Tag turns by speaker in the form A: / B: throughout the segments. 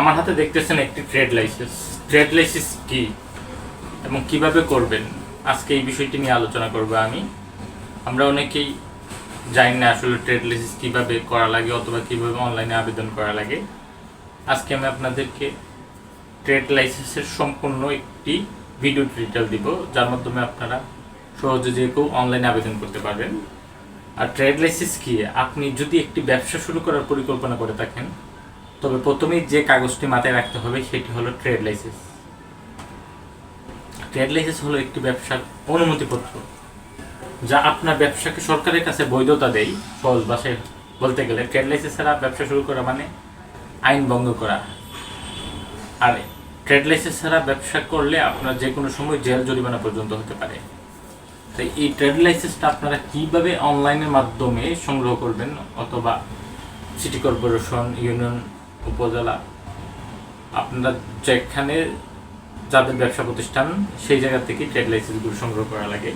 A: আমার হাতে দেখতেছেন একটি ট্রেড লাইসেন্স ট্রেড লাইসেন্স কি? এবং কীভাবে করবেন? আজকে এই বিষয়টি নিয়ে আলোচনা করব আমি। আমরা অনেকেই জানি না আসলে ট্রেড লাইসেন্স কীভাবে করা লাগে অথবা কীভাবে অনলাইনে আবেদন করা লাগে। আজকে আমি আপনাদেরকে ট্রেড লাইসেন্সের সম্পূর্ণ একটি ভিডিও টিউটোরিয়াল দিব, যার মাধ্যমে আপনারা সহজে যে কেউ অনলাইনে আবেদন করতে পারবেন। আর ট্রেড লাইসেন্স কি? আপনি যদি একটি ব্যবসা শুরু করার পরিকল্পনা করে থাকেন তবে প্রথমেই যে কাগজটি মাথায় রাখতে হবে সেটি হলো ট্রেড লাইসেন্স। ট্রেড লাইসেন্স হলো একটি ব্যবসার অনুমতিপত্র, যা আপনার ব্যবসাকে সরকারের কাছে বৈধতা দেয়। সহজ ভাষায় বলতে গেলে ট্রেড লাইসেন্স ছাড়া ব্যবসা শুরু করা মানে আইন ভঙ্গ করা। আর ট্রেড লাইসেন্স ছাড়া ব্যবসা করলে আপনার যে কোনো সময় জেল জরিমানা পর্যন্ত হতে পারে। তাই এই ট্রেড লাইসেন্সটা আপনারা কীভাবে অনলাইনের মাধ্যমে সংগ্রহ করবেন? অথবা সিটি কর্পোরেশন, ইউনিয়ন উপজেলা। আপনারা যেখানে যাদের ব্যবসা প্রতিষ্ঠান, সেই জায়গা থেকে ট্রেড লাইসেন্সগুলো সংগ্রহ করা লাগে।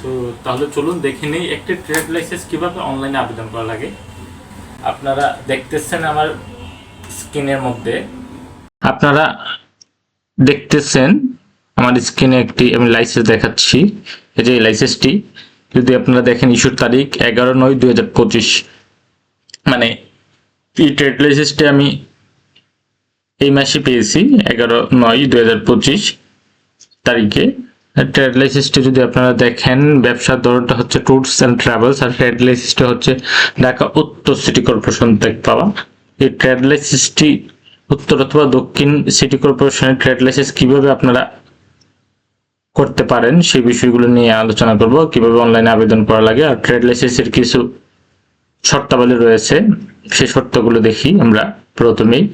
A: তো তাহলে চলুন দেখে নিই একটি ট্রেড লাইসেন্স কীভাবে অনলাইনে আবেদন করা লাগে। আপনারা দেখতেছেন আমার স্ক্রিনের মধ্যে। আপনারা দেখতেছেন আমার স্ক্রিনে একটি আমি লাইসেন্স দেখাচ্ছি। এই যে লাইসেন্সটি যদি আপনারা দেখেন ইস্যুর তারিখ এগারো নয় দুই হাজার পঁচিশ। মানে ট্রেড লাইসেন্সটি আমি এই মাসে পেয়েছি, এগারো নয় দুই হাজার পঁচিশ তারিখে। ট্রেড লাইসেন্সটি যদি আপনারা দেখেন, ব্যবসার ধরনটা হচ্ছে ট্যুরস অ্যান্ড ট্রাভেলস আর ট্রেড লাইসেন্সটা হচ্ছে ঢাকা উত্তর সিটি কর্পোরেশন থেকে পাওয়া। এই ট্রেড লাইসেন্সটি উত্তর অথবা দক্ষিণ সিটি কর্পোরেশনের ট্রেড লাইসেন্স কীভাবে আপনারা করতে পারেন, সেই বিষয়গুলো নিয়ে আলোচনা করব, কীভাবে অনলাইনে আবেদন করা লাগে, আর ট্রেড লাইসেন্সের কিছু শর্তাবলী রয়েছে সেই শর্তগুলো দেখি আমরা প্রথমেই।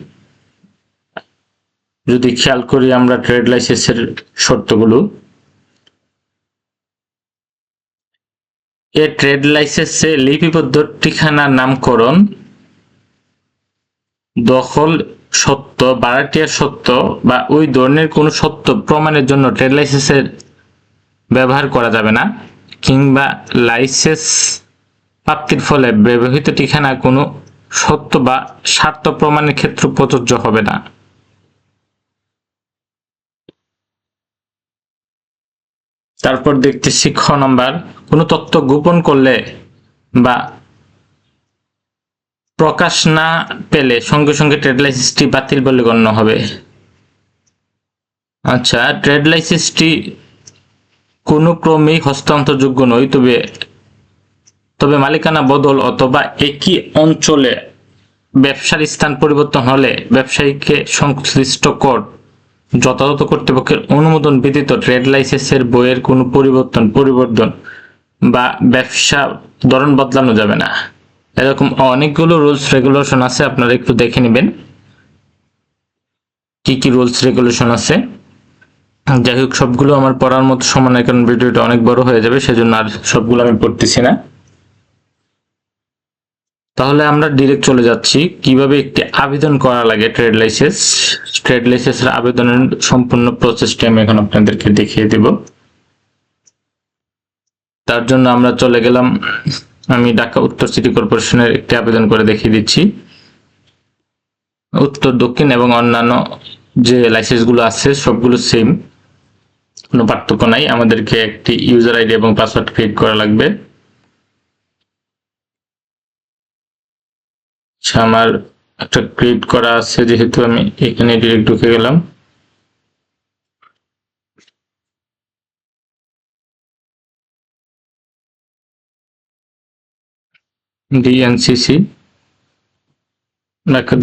A: যদি খেয়াল করি আমরা ট্রেড লাইসেন্সের শর্তগুলো এ ট্রেড লাইসেন্সে লিপিবদ্ধ ঠিকানা নামকরণ, দখল, সত্য ভাড়াটিয়ার সত্য বা ওই ধরনের কোনো সত্য প্রমাণের জন্য ট্রেড লাইসেন্সের ব্যবহার করা যাবে না, কিংবা লাইসেন্স প্রাপ্তির ফলে ব্যবহৃত ঠিকানা কোনো সত্য বা স্বার্থ প্রমাণের ক্ষেত্রে প্রযোজ্য হবে না। তারপর দেখতেছি খ নাম্বার, কোনো তথ্য গোপন করলে বা প্রকাশ না পেলে সঙ্গে সঙ্গে ট্রেড লাইসেন্সটি বাতিল বলে গণ্য হবে। আচ্ছা ট্রেড লাইসেন্সটি কোনো ক্রমেই হস্তান্তরযোগ্য নয়, তবে তবে মালিকানা বদল অথবা একই অঞ্চলে ব্যবসার স্থান পরিবর্তন হলে ব্যবসায়ীকে সংশ্লিষ্ট কর যথাযথ কর্তৃপক্ষের অনুমোদন ব্যতীত ট্রেড লাইসেন্সের বইয়ের কোনো পরিবর্তন পরিবর্তন বা ব্যবসা ধরন বদলানো যাবে না। এরকম অনেকগুলো রুলস রেগুলেশন আছে, আপনারা একটু দেখে নেবেন। কি কি রুলস রেগুলেশন আছে? যাই হোক, সবগুলো আমার পড়ার মতো সময় নাই কারণ ভিডিওটা অনেক বড় হয়ে যাবে, সেজন্য আর সবগুলো আমি পড়তেছি না। তাহলে আমরা ডিরেক্ট চলে যাচ্ছি। কীভাবে একটি আবেদন করা লাগে ট্রেড লাইসেন্স ট্রেড লাইসেন্সের আবেদনের সম্পূর্ণ প্রসেসটি আমি এখন আপনাদেরকে দেখিয়ে দেব। তার জন্য আমরা চলে গেলাম। আমি ঢাকা উত্তর সিটি কর্পোরেশনের একটি আবেদন করে দেখিয়ে দিচ্ছি। উত্তর, দক্ষিণ এবং অন্যান্য যে লাইসেন্সগুলো আছে, সবগুলো সেম কোনো পার্থক্য নাই। আমাদেরকে একটি ইউজার আইডি এবং পাসওয়ার্ড ক্রিয়েট করা লাগবে। আমার একটা ক্রিয়েট করা আছে, যেহেতু আমি এখানে ডিরেক্ট ঢুকে গেলাম। ডিএনসিসি ঢাকা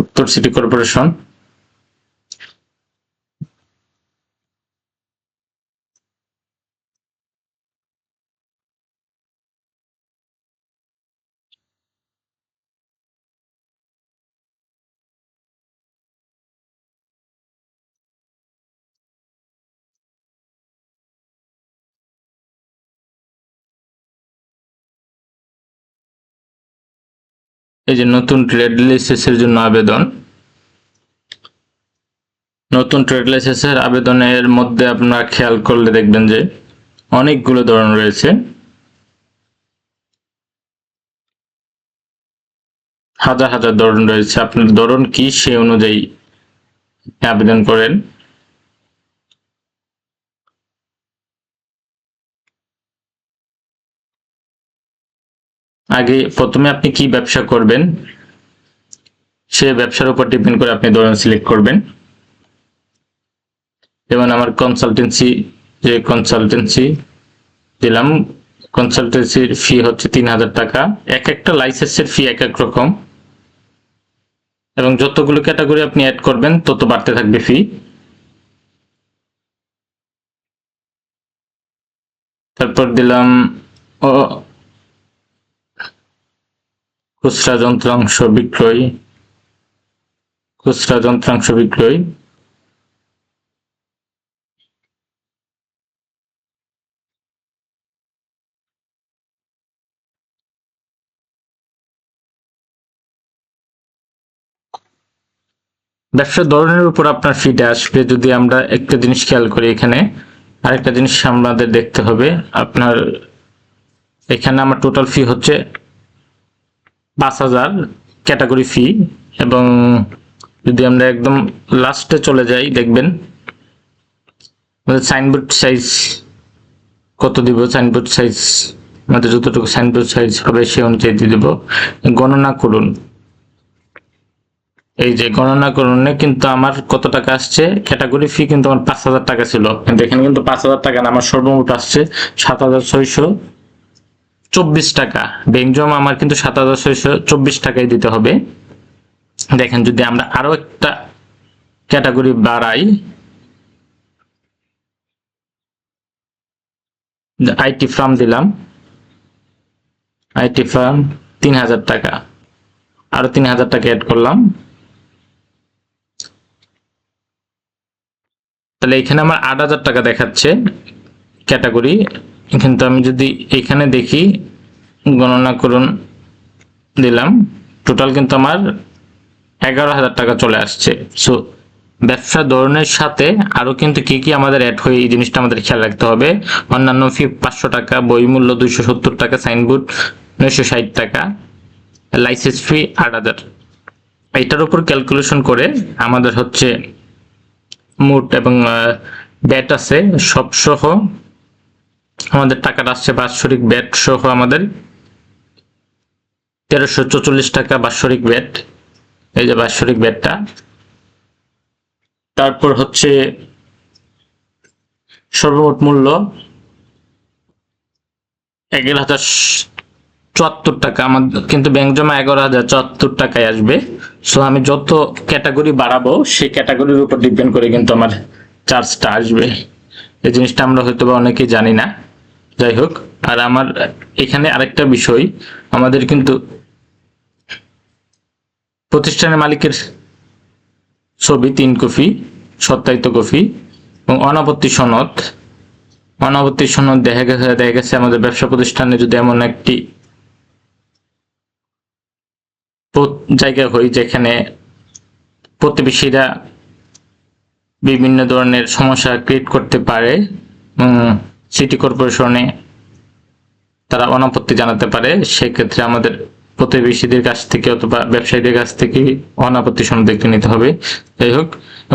A: উত্তর সিটি কর্পোরেশন এই যে নতুন ট্রেড লাইসেন্সের জন্য আবেদন। নতুন ট্রেড লাইসেন্সের আবেদনের মধ্যে আপনারা খেয়াল করলে দেখবেন যে অনেকগুলো ধরন রয়েছে। হাজার হাজার ধরন রয়েছে। আপনার ধরন কি সেই অনুযায়ী আবেদন করেন। আগে প্রথমে আপনি কি ব্যবসা করবেন? সে ব্যবসার উপর ডিপেন্ড করে আপনি ধরন সিলেক্ট করবেন। যেমন আমার কনসালটেন্সি যে কনসালটেন্সি দিলাম কনসালটেন্সির ফি হচ্ছে তিন হাজার টাকা। এক একটা লাইসেন্সের ফি এক এক রকম। এবং যতগুলো ক্যাটাগরি আপনি অ্যাড করবেন, তত বাড়তে থাকবে ফি তারপর দিলাম খুচরা যন্ত্রাংশ বিক্রয়, খুচরা যন্ত্রাংশ বিক্রয়। ব্যবসার ধরনের উপর আপনার ফিটা আসবে। যদি আমরা একটা জিনিস খেয়াল করি এখানে, আরেকটা জিনিস আমাদের দেখতে হবে। আপনার, এখানে আমার টোটাল ফি হচ্ছে পাঁচ হাজার ক্যাটাগরি ফি এবং যদি আমরা একদম লাস্টে চলে যাই, দেখবেন সাইনবোর্ড সাইজ কত দিব? সাইনবোর্ড সাইজ আমাদের যতটুকু সাইনবোর্ড সাইজ হবে সে অনুযায়ী দিয়ে দেবো। গণনা করুন। এই যে গণনা করুনে কিন্তু আমার কত টাকা আসছে? ক্যাটাগরি ফি কিন্তু আমার পাঁচ হাজার টাকা ছিল। কিন্তু এখানে কিন্তু পাঁচ হাজার টাকা না, আমার সর্বমোট আসছে সাত হাজার ছয়শো। চব্বিশ টাকা। ব্যাংক জমা আমার কিন্তু সাত হাজার ছয়শো চব্বিশ টাকাই দিতে হবে। দেখেন যদি আমরা আরও একটা ক্যাটাগরি বাড়াই আইটি ফার্ম দিলাম, আইটি ফার্ম তিন হাজার টাকা। আরও তিন হাজার টাকা অ্যাড করলাম। তাহলে এখানে আমার আট হাজার টাকা দেখাচ্ছে ক্যাটাগরি। কিন্তু আমি যদি এখানে দেখি, গণনা করুন, দিলাম। টোটাল কিন্তু আমার এগারো হাজার টাকা চলে আসছে। সো ব্যবসা ধরনের সাথে আরও কিন্তু কি কি আমাদের অ্যাড হয়ে, এই জিনিসটা আমাদের খেয়াল রাখতে হবে। অন্যান্য ফি পাঁচশো টাকা, বই মূল্য দুইশো সত্তর টাকা সাইনবোর্ড নয়শো ষাট টাকা লাইসেন্স ফি আট হাজার। এটার উপর ক্যালকুলেশন করে আমাদের হচ্ছে মোট এবং ব্যাট আছে সব সহ আমাদের টাকাটা আসছে বাৎসরিক ব্যাট সহ আমাদের তেরোশো চৌচল্লিশ টাকা বাৎসরিক ব্যাট এই যে বাৎসরিক ব্যাটটা তারপর হচ্ছে সর্বমোট মূল্য এগারো হাজার চুয়াত্তর টাকা। আমার কিন্তু ব্যাংক জমা এগারো হাজার চুয়াত্তর টাকায় আসবে। সো আমি যত ক্যাটাগরি বাড়াবো, সেই ক্যাটাগরির উপর ডিপেন্ড করে কিন্তু আমার চার্জটা আসবে। এই জিনিসটা আমরা হয়তো বা অনেকেই জানি না। যাই হোক, আর আমার এখানে আরেকটা বিষয়, আমাদের কিন্তু প্রতিষ্ঠানের মালিকের ছবি, তিন কপি, সত্যায়িত কপি এবং অনাপত্তি সনদ। অনাপত্তি সনদ দেখা গেছে দেখা গেছে আমাদের ব্যবসা প্রতিষ্ঠানে যদি এমন একটি জায়গা হই যেখানে প্রতিবেশীরা বিভিন্ন ধরনের সমস্যা ক্রিয়েট করতে পারে সিটি কর্পোরেশনে তারা অনাপত্তি জানাতে পারে, সেক্ষেত্রে আমাদের প্রতিবেশীদের কাছ থেকে অথবা ব্যবসায়ীদের কাছ থেকে অনাপত্তি সনদ দেখতে নিতে হবে। যাই হোক,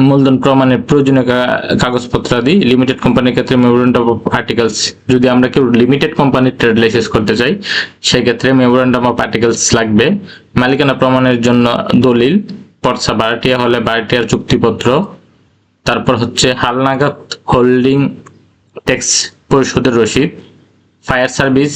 A: মূলধন প্রমাণের প্রয়োজনীয় কাগজপত্র আদি লিমিটেড কোম্পানির ক্ষেত্রে মেমোরেন্ডাম অফ আর্টিকেলস যদি আমরা কেউ লিমিটেড কোম্পানির ট্রেড লাইসেন্স করতে চাই, সেক্ষেত্রে মেমোরেন্ডাম অফ আর্টিকেলস লাগবে। মালিকানা প্রমাণের জন্য দলিল, পর্সা বারোটিয়া হলে বারোটিয়ার চুক্তিপত্র, তারপর হচ্ছে হালনাগাদ হোল্ডিং ট্যাক্স পরিশোধের রসিদ, ফায়ার সার্ভিস,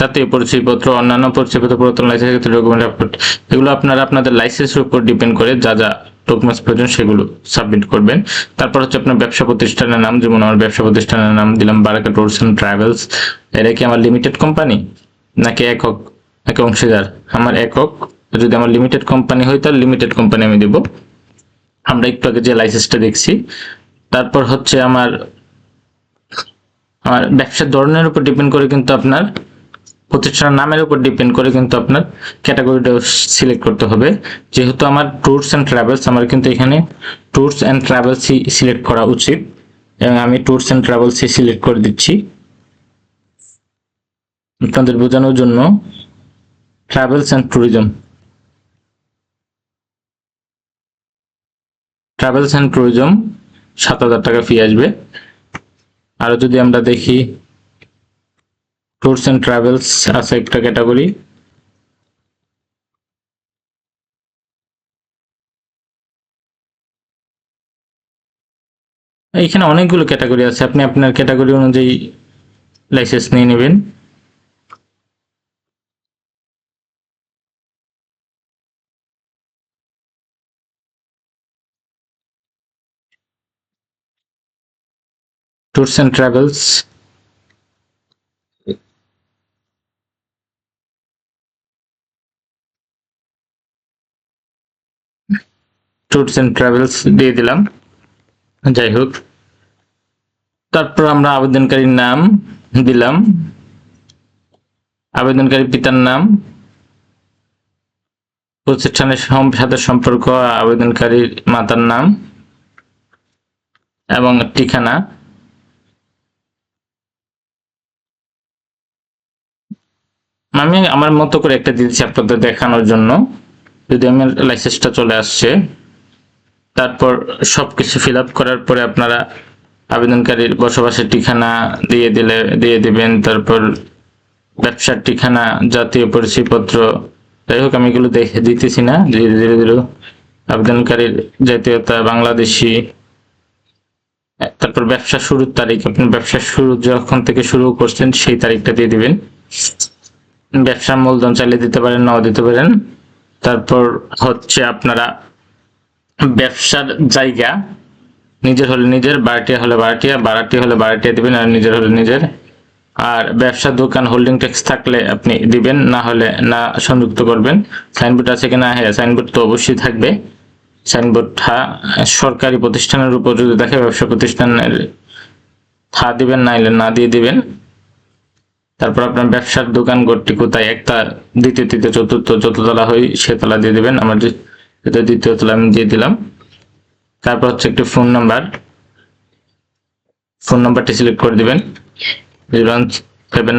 A: জাতীয় পরিচয়পত্র, অন্যান্য পরিচয়পত্র, পুরাতন লাইসেন্সের ক্ষেত্রে ডকুমেন্ট আপলোড এগুলো আপনারা আপনাদের লাইসেন্সের উপর ডিপেন্ড করে যা যা ডকুমেন্টস প্রয়োজন সেগুলো সাবমিট করবেন। তারপর হচ্ছে আপনার ব্যবসা প্রতিষ্ঠানের নাম, যেমন আমার ব্যবসা প্রতিষ্ঠানের নাম দিলাম বারাকা ট্যুরস অ্যান্ড ট্রাভেলস এটা কি আমার লিমিটেড কোম্পানি নাকি একক নাকি অংশীদার? আমার একক, যদি আমার লিমিটেড কোম্পানি হয়, তাহলে লিমিটেড কোম্পানি আমি দেব। আমরা একটু আগে যে লাইসেন্সটা দেখছি, তারপর হচ্ছে আমার আর ব্যবসার ধরনের উপর ডিপেন্ড করে কিন্তু আপনার, প্রতিষ্ঠানের নামের উপর ডিপেন্ড করে কিন্তু আপনার ক্যাটাগরিটা সিলেক্ট করতে হবে। যেহেতু আমার ট্যুরস অ্যান্ড ট্রাভেলস আমার কিন্তু এখানে ট্যুরস অ্যান্ড ট্রাভেলসই সিলেক্ট করা উচিত এবং আমি ট্যুরস অ্যান্ড ট্রাভেলসই সিলেক্ট করে দিচ্ছি। আপনাদের বোঝানোর জন্য travels and tourism travels and tourism সাত হাজার টাকা ফি আসবে। আরও যদি আমরা দেখি ট্যুরস অ্যান্ড ট্রাভেলস আছে একটা ক্যাটাগরি এখানে অনেকগুলো ক্যাটাগরি আছে। আপনি আপনার ক্যাটাগরি অনুযায়ী লাইসেন্স নিয়ে নেবেন। Tours and travels tours and travels দিয়ে দিলাম। যাই হোক। তারপর আমরা আবেদনকারীর নাম দিলাম। আবেদনকারী পিতার নাম। প্রতিষ্ঠানের সাথে সম্পর্ক, আবেদনকারীর মাতার নাম এবং ঠিকানা। আমি আমার মতো করে একটা দিয়েছি আপনাদের দেখানোর জন্য। যদি আমার লাইসেন্সটা চলে আসছে, তারপর সব কিছু ফিল করার পরে আপনারা আবেদনকারীর বসবাসের ঠিকানা দিয়ে দিলে, দিয়ে দিবেন, তারপর ব্যবসার ঠিকানা, জাতীয় পরিচয়পত্র, যাই হোক, আমি এগুলো দেখে দিতেছি না। ধীরে ধীরে ধীরে আবেদনকারীর জাতীয়তা, বাংলাদেশি, তারপর ব্যবসা শুরুর তারিখ, আপনি ব্যবসা শুরু যখন থেকে শুরু করছেন, সেই তারিখটা দিয়ে দিবেন। ব্যবসার মূলধন চাইলে দিতে পারেন, নাও দিতে পারেন। তারপর হচ্ছে আপনারা ব্যবসার জায়গা, নিজের হলে নিজের বারোটিয়া হলে বারোটিয়া বারোটিয়া হলে বারোটিয়া দিবেন আর নিজের হলে নিজের। আর ব্যবসার দোকান হোল্ডিং ট্যাক্স থাকলে আপনি দিবেন, না হলে না সংযুক্ত করবেন। সাইনবোর্ড আছে কিনা? হ্যাঁ সাইনবোর্ড তো অবশ্যই থাকবে। সাইনবোর্ডটা সরকারি প্রতিষ্ঠানের উপর যদি দেখে ব্যবসা প্রতিষ্ঠানের, থা দিবেন, না না দিয়ে দিবেন। তারপর আপনার ব্যবসার দোকান ঘরটি কোথায়? একটা দ্বিতীয়, তৃতীয়, চতুর্থ, যত তলা হয় সে তলা দিয়ে দেবেন। আমার যে দ্বিতীয় তলা আমি দিয়ে দিলাম। তারপর হচ্ছে একটি ফোন নাম্বার। ফোন নাম্বারটি সিলেক্ট করে দিবেন। Zero seven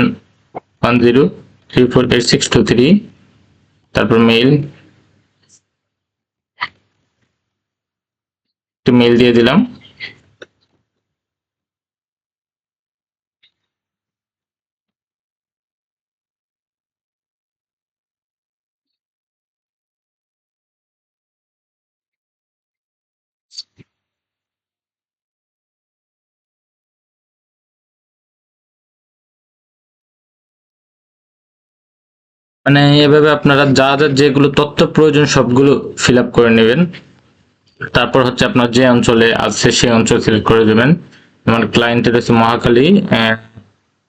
A: one zero three four eight six two three তারপর মেইল একটি মেইল দিয়ে দিলাম। মানে এভাবে আপনারা যা যা যেগুলো তথ্য প্রয়োজন সবগুলো ফিল করে নেবেন। তারপর হচ্ছে আপনার যে অঞ্চলে আছে সেই অঞ্চল সিলেক্ট করে দেবেন। আমার ক্লায়েন্টের হচ্ছে মহাখালী আহ,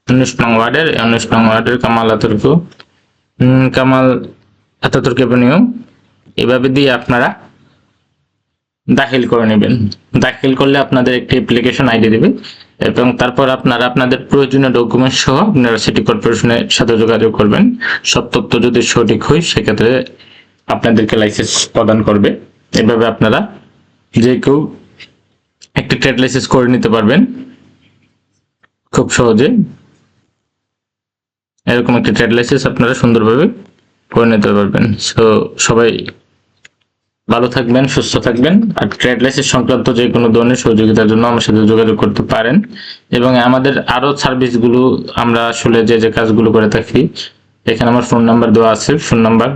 A: উনিশ নং ওয়ার্ডের উনিশ নং ওয়ার্ডের কামাল আতর্ক কামাল আতাতুর্ক এভাবে দিয়ে আপনারা দাখিল করে নেবেন। দাখিল করলে আপনাদের একটি অ্যাপ্লিকেশন আইডি দেবে এবং তারপর আপনারা আপনাদের প্রয়োজনীয় ডকুমেন্ট সহ আপনারা সিটি কর্পোরেশনের সাথে যোগাযোগ করবেন। সব তথ্য যদি সঠিক হয়, সেক্ষেত্রে আপনাদেরকে লাইসেন্স প্রদান করবে। এভাবে আপনারা যে কেউ একটি ট্রেড লাইসেন্স করে নিতে পারবেন। খুব সহজে এরকম একটি ট্রেড লাইসেন্স আপনারা সুন্দরভাবে করে নিতে পারবেন। সো সবাই ভালো থাকবেন, সুস্থ থাকবেন। আর ট্রেড লাইসেন্স সংক্রান্ত যে কোনো ধরনের সহযোগিতার জন্য আমার সাথে যোগাযোগ করতে পারেন। এবং আমাদের আরও সার্ভিসগুলো আমরা আসলে যে যে কাজগুলো করে থাকি, এখানে আমার ফোন নাম্বার দেওয়া আছে ফোন নাম্বার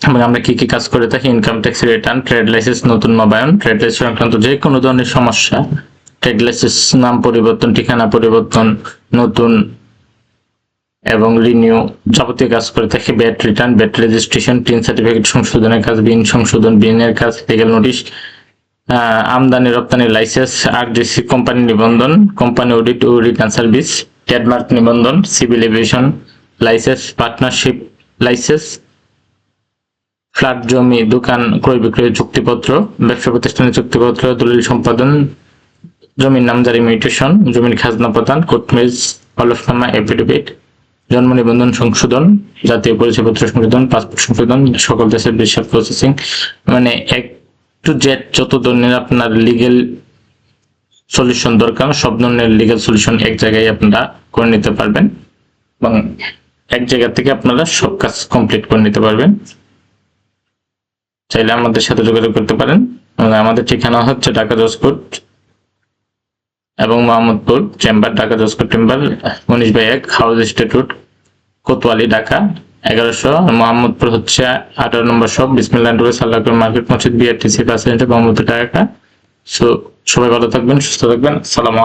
A: এবং আমরা কি কি কাজ করে থাকি income tax return trade licence নতুন নবায়ন ট্রেড লাইসেন্স সংক্রান্ত যে কোনো ধরনের সমস্যা ট্রেড লাইসেন্স নাম পরিবর্তন, ঠিকানা পরিবর্তন, নতুন এবং রিনিউ যাবতীয় কাজ করে থাকে, VAT return, VAT registration TIN certificate সংশোধনের কাজ, বিন সংশোধন, বিনের কাজ লিগেল নোটিশ আমদানি, রপ্তানি লাইসেন্স আরডিসি কোম্পানি নিবন্ধন কোম্পানি অডিট ও রিটার্ন সার্ভিস ট্রেডমার্ক নিবন্ধন civil aviation licence partnership licence flat জমি, দোকান, ক্রয় বিক্রয় চুক্তিপত্র, ব্যবসা প্রতিষ্ঠানের চুক্তিপত্র, দলিল সম্পাদন, জমির নামজারি মিউটেশন জমির খাজনা প্রদান কোর্টমেজ হলফনামা এফিডেভিট জন্ম নিবন্ধন সংশোধন, জাতীয় পরিচয়পত্র সংশোধন পাসপোর্ট সংশোধন, সকল দেশের ভিসা প্রসেসিং মানে এক টু জেড যত ধরনের আপনার লিগেল সলিউশন দরকার, সব ধরনের লিগেল সলিউশন এক জায়গায় আপনারা করে নিতে পারবেন এবং এক জায়গা থেকে আপনারা সব কাজ কমপ্লিট করে নিতে পারবেন। চাইলে আমাদের সাথে যোগাযোগ করতে পারেন। আমাদের ঠিকানা হচ্ছে ঢাকা জসকোট এবং মোহাম্মদপুর চেম্বার, ঢাকা দশকো চেম্বার উনিশ বাই এক house state road Kotwali, Dhaka, এগারোশো। মোহাম্মদপুর হচ্ছে আঠারো নম্বর সব বিসমিল্লাহ সাল্লাকুর মার্কেট মসজিদ BRTC bus Mohammadpur Dhaka so সবাই ভালো থাকবেন, সুস্থ থাকবেন। সালাম